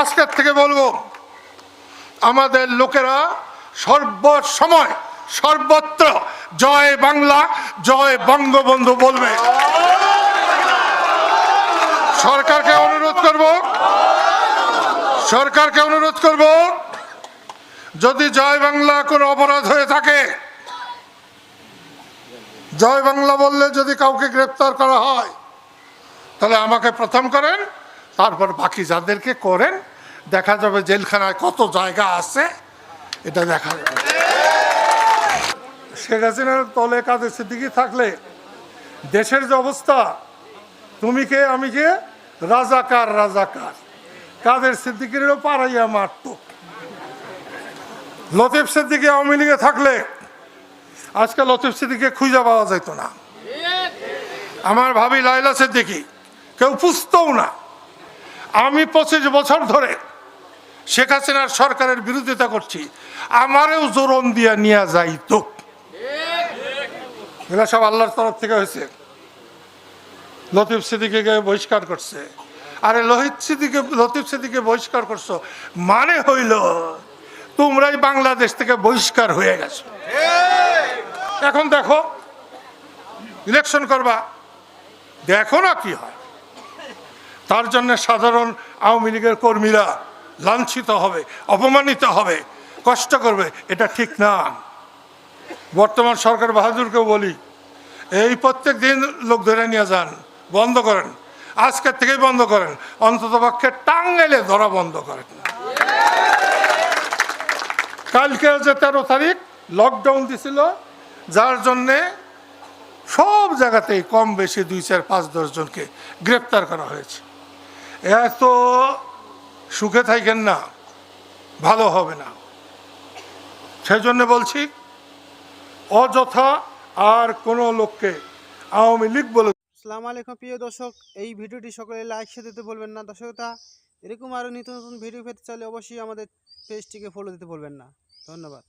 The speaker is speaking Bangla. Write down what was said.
আজকের থেকে বলব, আমাদের লোকেরা সর্বসময় সর্বত্র জয় বাংলা, জয় বঙ্গবন্ধু বলবে। সরকারকে অনুরোধ করব, সরকারকে অনুরোধ করব, যদি জয় বাংলা কোনো অপরাধ হয়ে থাকে, জয় বাংলা বললে যদি কাউকে গ্রেপ্তার করা হয়, তাহলে আমাকে প্রথম করেন। তারপর বাকি যাদেরকে করেন। দেখা যাবে জেলখানায় কত জায়গা আছে, এটা দেখা যাবে। শেখ হাসিনার তলে কাদের সিদ্দিকি থাকলে? দেশের যে অবস্থা, তুমি কে, আমি কে? রাজাকার রাজাকার। কাদের সিদ্দিকিরও পাড়াইয়া মারত। লতিফ সিদ্দিকি আওয়ামী লীগে থাকলে, আজকে লতিফ সিদ্দিকে খুঁজে পাওয়া যেত না। আমার ভাবি লাইলা সিদ্দিকি, কেউ পুষতও না। আমি পঁচিশ বছর ধরে শেখ হাসিনার সরকারের বিরোধিতা করছি। আমারেও জোরন দিয়া নিয়ে যাইত। এগুলো সব আল্লাহর তরফ থেকে হয়েছে। লতিফ সিদ্দিকে বহিষ্কার করছে। আরে লোহিত সিদ্দিকে, লতিফ সিদ্দিকে বহিষ্কার করছ মানে হইল তোমরাই বাংলাদেশ থেকে বহিষ্কার হয়ে গেছো। এখন দেখো ইলেকশন করবা। দেখো না কি হয়। তার জন্য সাধারণ আওয়ামী লীগের কর্মীরা লাঞ্ছিত হবে, অপমানিত হবে, কষ্ট করবে, এটা ঠিক না। বর্তমান সরকার বাহাদুরকেও বলি, এই প্রত্যেক দিন লোক ধরে নিয়ে যান, বন্ধ করেন। আজকের থেকেই বন্ধ করেন, অন্তত পক্ষে টাঙ্গাইলে ধরা বন্ধ করেন কালকে যে তেরো তারিখ লকডাউন দিছিল, যার জন্যে সব জায়গাতেই কম বেশি দুই, চার, পাঁচ দশজনকে গ্রেপ্তার করা হয়েছে। এত সুখে থাকেন না, ভালো হবে না। সেই জন্য বলছি, অযথা আর কোনো লোককে আওয়ামী লীগ বলে আসসালামু আলাইকুম প্রিয় দর্শক, এই ভিডিওটি সকলে লাইক সাথে দিতে বলবেন না। দর্শকতা এরকম আরও নিত্য নতুন ভিডিও পেতে চাইলে অবশ্যই আমাদের পেজটিকে ফলো দিতে বলবেন না। ধন্যবাদ।